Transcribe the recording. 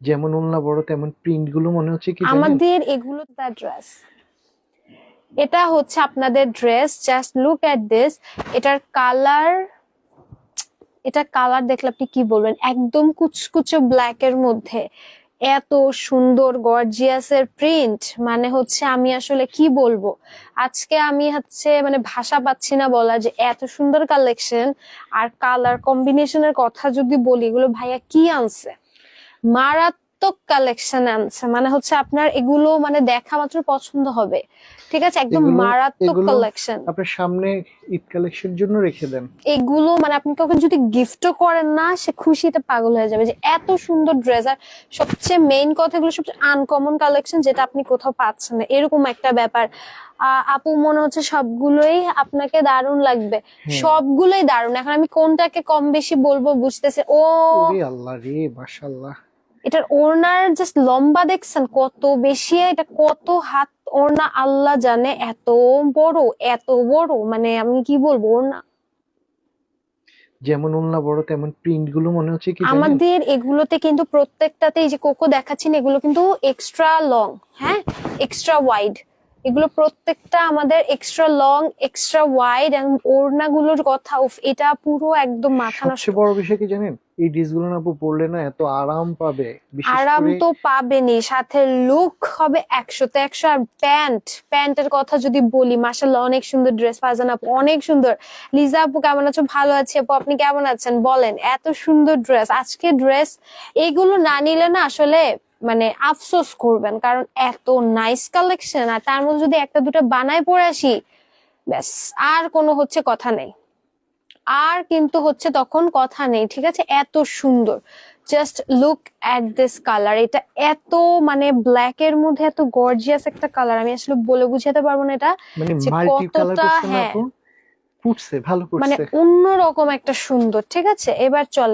যেমন ওড়না বড় তেমন প্রিন্টগুলো মনে হচ্ছে কি আমাদের এগুলো তার ড্রেস এটা হচ্ছে আপনাদের dress just look at this এটার কালার এটা কালার দেখলে আপনি কি বলবেন? একদম কুচকুচে ব্ল্যাক এর মধ্যে। এত সুন্দর গর্জিয়াসের প্রিন্ট মানে হচ্ছে আমি আসলে কি বলব? আজকে আমি হচ্ছে মানে ভাষা পাচ্ছি না বলা যে এত সুন্দর কালেকশন আর কালার কম্বিনেশনের কথা যদি বলি, এগুলো ভাইয়া কি আনছে? মারাত্মক কালেকশন আনছে। মানে হচ্ছে আপনার এগুলো মানে দেখা মাত্র পছন্দ হবে। ঠিক আছে? একদম মারাত্মক কালেকশন আপনার সামনে ঈদ কালেকশন জন্য রেখে দেন। এগুলো মানে আপনি কাউকে যদি গিফটও করেন না সে খুশিতে পাগল হয়ে যাবে। যে এত সুন্দর ড্রেস আর সবচেয়ে মেইন কথা এগুলো সবচেয়ে আনকমন কালেকশন যেটা আপনি কোথাও পাচ্ছেন না। এরকম একটা ব্যাপার। আহ, আপু মনে হচ্ছে সবগুলোই আপনাকে দারুণ লাগবে। হ্যাঁ। সবগুলোই দারুণ। এখন আমি কোনটাকে কম বেশি বলব বুঝতেছে ও আল্লাহ রে মাশাআল্লাহ। এটার ওড়নার জাস্ট লম্বা দেখছেন কত বেশি এটা কত হাত ওড়না আল্লাহ জানে এত বড় এত বড় মানে আমি কি বলব ওড়না যেমন ওড়না বড় তেমন প্রিন্টগুলো মনে হচ্ছে কি আমাদের এগুলোতে কিন্তু প্রত্যেকটাতে এই যে কোকো দেখাচ্ছেন এগুলো কিন্তু এক্সট্রা লং হ্যাঁ? এক্সট্রা ওয়াইড এগুলো প্রত্যেকটা আমাদের এক্সট্রা লং এক্সট্রা ওয়াইড এবং ওড়নাগুলোর কথা উফ এটা পুরো একদম মাথা নষ্ট। বড় বিষয় কি জানেন? এই ড্রেসগুলো না আপু পরলে না এত আরাম পাবে আরাম তো পাবেনই সাথে লুক হবে একশো একশোতে একশো আর প্যান্ট প্যান্টের কথা যদি বলি মাসাল্লাহ অনেক সুন্দর ড্রেস ফাজান আপু অনেক সুন্দর। লিজা আপু কেমন আছো? ভালো আছি আপু আপনি কেমন আছেন? বলেন এত সুন্দর ড্রেস আজকে ড্রেস এগুলো না নিলে না আসলে মানে আফসোস করবেন কারণ এত নাইস কালেকশন আর তার মধ্যে যদি একটা দুটো বানায় পরে আসি ব্যাস আর কোনো হচ্ছে কথা নেই। আর কিন্তু হচ্ছে তখন কথা নেই ঠিক আছে? এত সুন্দর। Just look at this colour এটা এত মানে ব্ল্যাক এর মধ্যে এত গর্জিয়াস একটা কালার আমি আসলে বলে বুঝাতে পারব না এটা মানে যে কতটা, হ্যাঁ। মানে অন্যরকম একটা সুন্দর ঠিক আছে? এবার চল